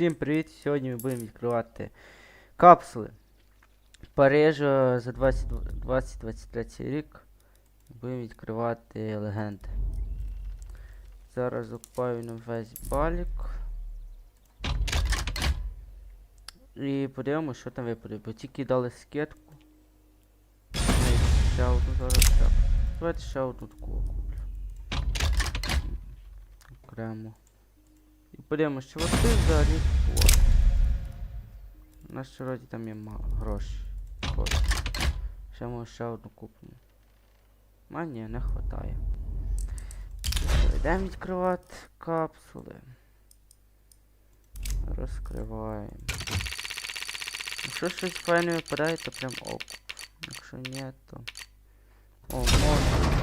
Всім привіт! Сьогодні ми будемо відкривати капсули Парижа за 20 2023 рік. Будемо відкривати легенди. Зараз закупаю на весь балік. І подивимося, що там випаде, бо тільки дали скидку. Ну, Ще одну зараз. Давайте ще одну таку куплю. Окремо. Подивимось, от ти взагалі хворий. У нас вроді там є мало грошей. Хоч. Ще може ще одну купимо. А ні, не хватає. Йдемо відкривати капсули. Розкриваємо. Якщо щось файне випадає, то прям окуп. Якщо ні, то... О, можна.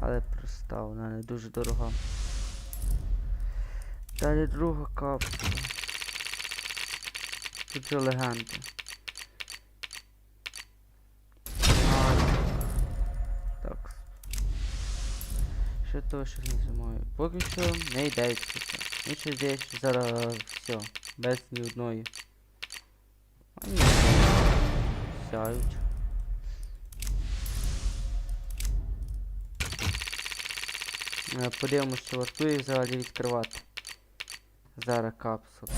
Але проста, вона не дуже дорога. Далі друга капсула. Тут є легенди. А, Так. Що того щось не зимою. Поки що не йде відкриття. Мені ще здається, зараз все. Без ні одної. А. Сяють. Е, Подивимось, що вартує взагалі відкривати. Зараз капсул.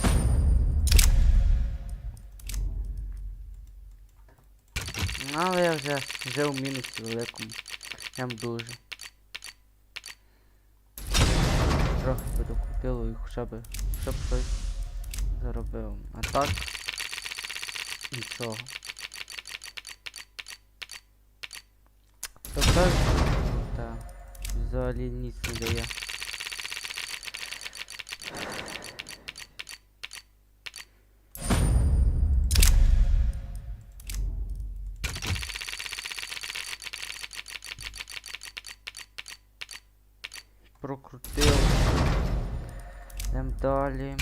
Ну, але я вже, вже у мінусі великому. Прям дуже. Трохи би докупило і хоча б, хоча б щось заробив. А так нічого. То так, взагалі ніц не дає. Прокрутив. Йдем далі.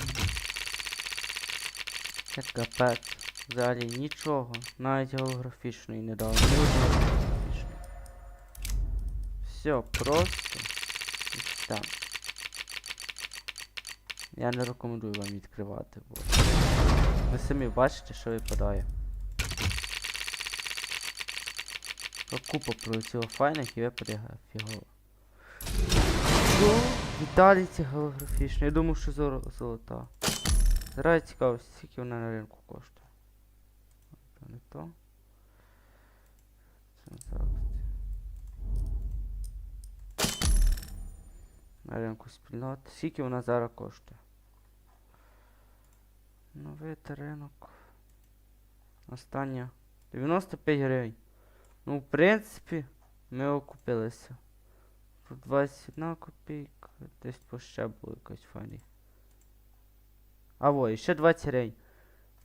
Це капець. Взагалі нічого. Навіть голографічної не дав. Все, просто. Так. Я не рекомендую вам відкривати, бо ви самі бачите, що випадає. Купа про файних і випаде фігово. Віталій ці голографічні. Я думав, що зо- золота. Зараз цікаво, скільки вона на ринку коштує. Це не то. Це зараз. На ринку спільнот. Скільки вона зараз коштує? Новий ринок. Остання. 95 гривень. Ну, в принципі, ми окупилися. Тут 21 копійка. Десь по ще було якось файні. А во, і ще 20 гривень.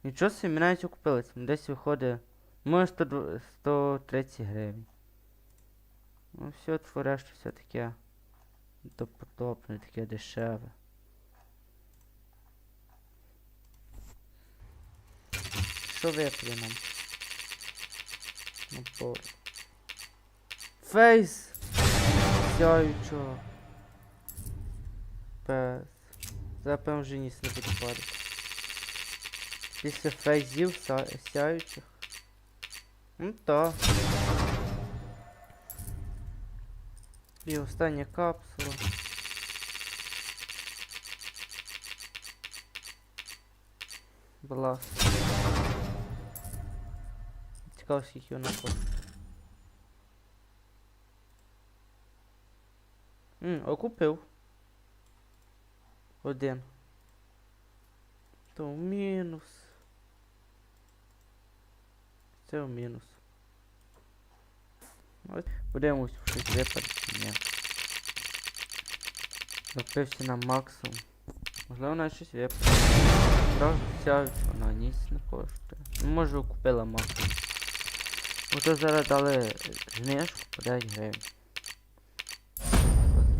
Нічого собі, навіть окупилися. Десь виходить. Може 102 130 гривень. Ну все, твореш все таке. Допотопне, таке дешеве. Що випаде нам? Набор. Фейс! Сяючого. Пес. Запевно вже ніс не буде падати. Після фейзів сяючих. Ну так. І остання капсула. Була. Цікаво, скільки вона коштує. М, окупив. Один. То в мінус. Це в мінус. Ось. Подивимось, щось випаде чи ні. Запився на максимум. Можливо, навіть щось випаде. Зразу сяють, вона ніс не коштує. Ну, може купила максимум. Може зараз дали е, знижку по 9 гривень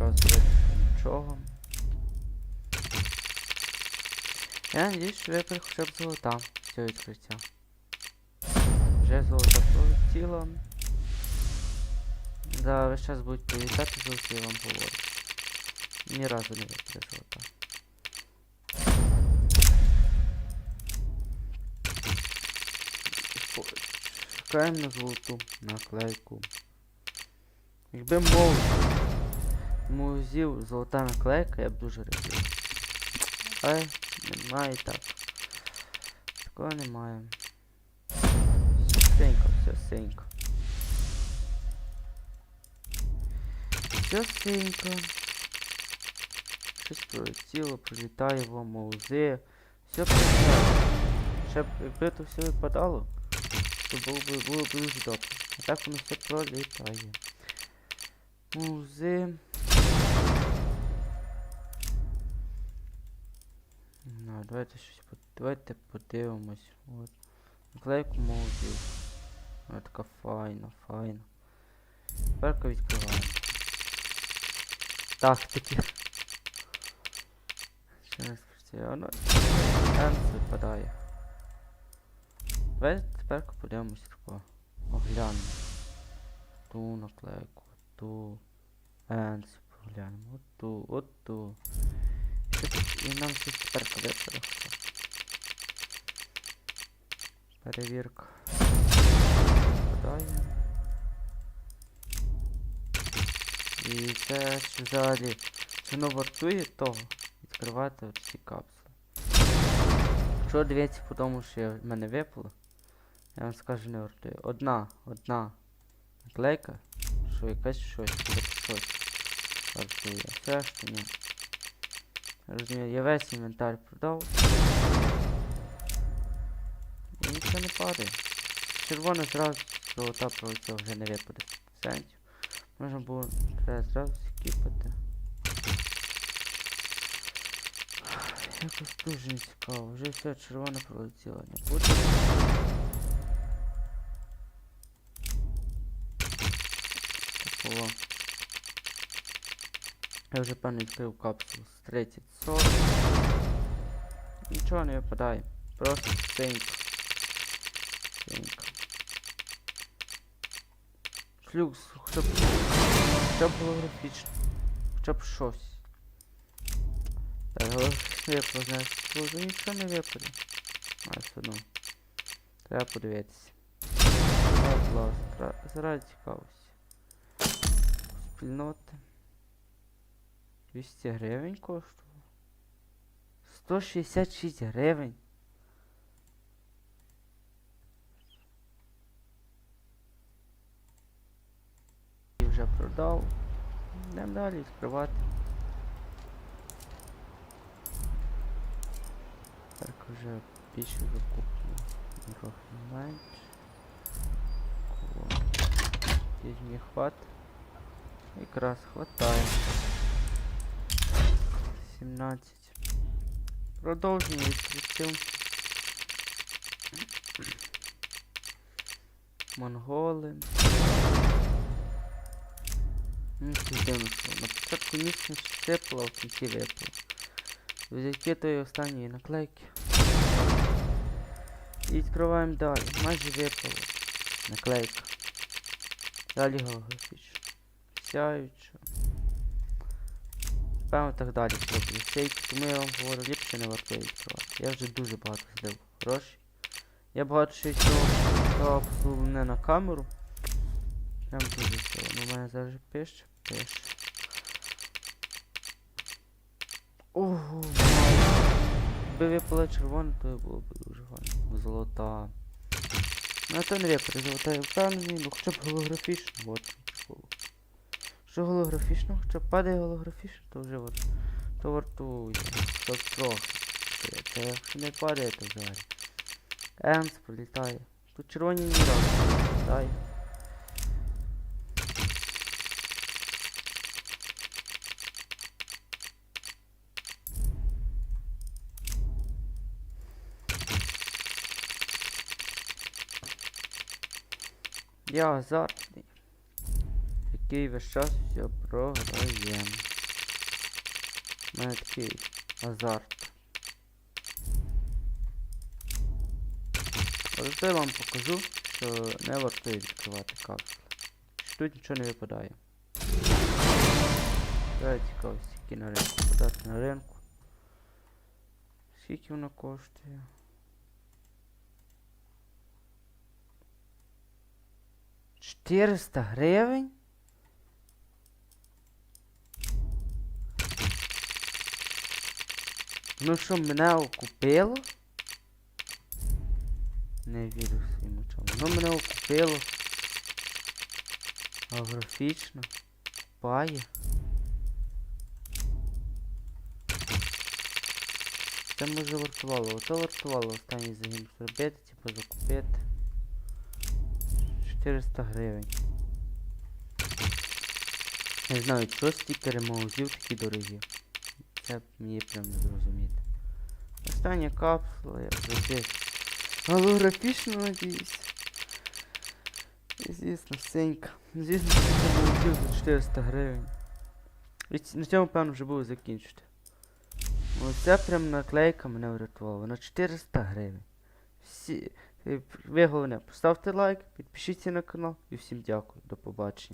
якраз від нічого. Я надіюсь, що я прихожу золота з цього відкриття. Вже золота полетіла. За весь час будуть повітати золоті, я вам говорю. Ні разу не випаде золота. Чекаємо на золоту наклейку. Якби мов музів золота наклейка, я б дуже радів. Але немає так. Такого немає. Синько, все синько. Все синько. Щось пролетіло, прилітає в маузи. Все прилітає. Ще б якби то все випадало, то було б було б дуже добре. А так воно все пролітає. Музи. Ну, давайте щось давайте подивимось. От. Наклейку мовзів. Вона така файна, файна. Тепер відкриваємо. Так, таки. Ще раз працює. Воно Енс випадає. Давайте тепер подивимось тако. Оглянемо. Ту наклейку, ту. Енс поглянемо. От ту, от ту. І нам щось тепер випаде. Перевірка. Випадає. І це чи взагалі, воно вартує того відкривати от ці капсули. Якщо дивіться по тому, що в мене випало, я вам скажу не вартує. Одна, одна наклейка, що якась щось, щось вартує. А Все ж то ні. Розумію, я весь інвентар продав. І нічого не падає. Червона зразу золота пролетіла вже не випаде. Сенсів. Можна було треба зразу скіпати. Якось дуже не цікаво. Вже все червона пролетіла. Не буде. Такого. Я вже певно відкрив капсулу з 30 40. Нічого не випадає. Просто синько. Синько. Флюкс, хоча б, хоча б голографічно. Хоча б щось. Так, випало, знаєш, вже нічого не випаде. А, все одно. Треба подивитися. Заради цікавості. Спільноти. 200 гривень коштувало. 166 гривень. І вже продав. Йдемо далі відкривати. Так вже більше закуплю. Трохи менше. Кого? Візьмі хват. Якраз хватає. 17. Продовження відкриттів. Монголи. Ну, дивно, що на початку місяця сипало, а в кінці випало. Взяття тої останньої наклейки. І відкриваємо далі. Майже випало. Наклейка. Далі голографічно. Сяюча. Певно так далі зроблю. Сейки, тому я вам говорю, ліпше не вартує відкривати. Я вже дуже багато злив грошей. Я багато ще цього не на камеру. Прям дуже сило. Ну, мене зараз пише, пише. Ого, Якби випала червона, то було б дуже гарно. Золота. Ну а то не випаде, золота я впевнений, ну хоча б голографічно, от прикол. Що голографічно, хоча падає голографічно, то вже от. То вартує. То трохи. Та якщо не падає, то взагалі. Емс прилітає. Тут червоні ні не. Я азартний, який весь час все програє. У такий азарт. Але я вам покажу, що не вартує відкривати капсули. Що тут нічого не випадає. Давай цікаво, скільки на ринку подати на ринку. Скільки воно коштує? 400 гривень? Ну що, мене окупило? Не вірю своїм очам. Воно мене окупило. А графічно. Купає. Це може вартувало. Ото вартувало останній загін зробити, типу закупити. 400 гривень. Не знаю, чого стікери маузів такі дорогі. Це мені прям не зрозуміти. Остання капсула, як завжди. Голографічно, надіюсь. І звісно, синька. Звісно, це маузів за 400 гривень. І на цьому, певно, вже буду закінчити. Оце прям наклейка мене врятувала. На 400 гривень. Всі... Ви головне, поставте лайк, підпишіться на канал і всім дякую. До побачення.